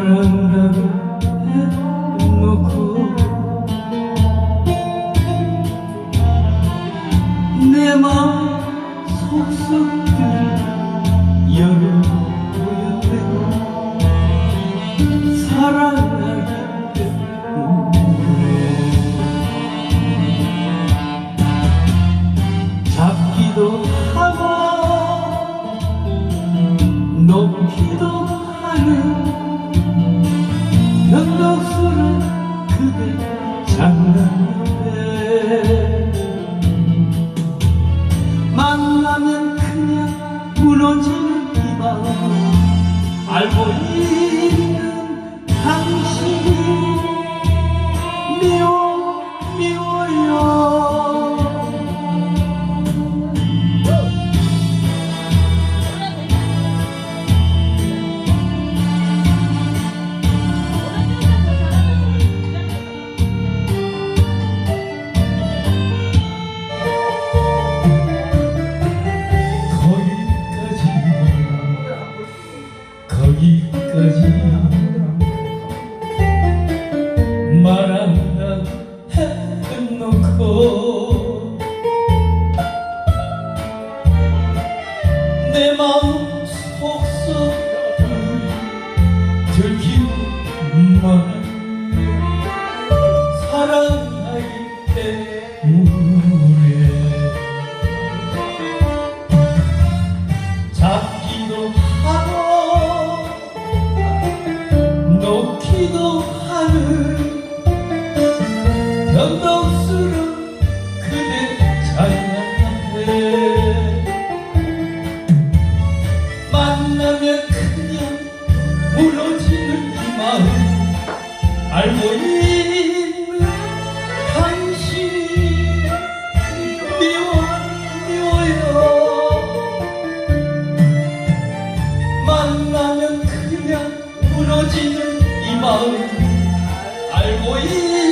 사랑하고 해놓고 내 마음 속속들 여겨 보여 사랑하고 그래 잡기도 하고 높기도 하는 그대 장난에 만나면 그냥 무너지는 이밤 알고 있는 당신이 미워 미워요 거기까지야 말한다 해놓고 내 마음 없 으면 그대 잘만해 만나면 그냥 무너지는 이 마음. 알고 있는 당신이 미워요. 만나면 그냥 무너지는 이 마음. 알고 있는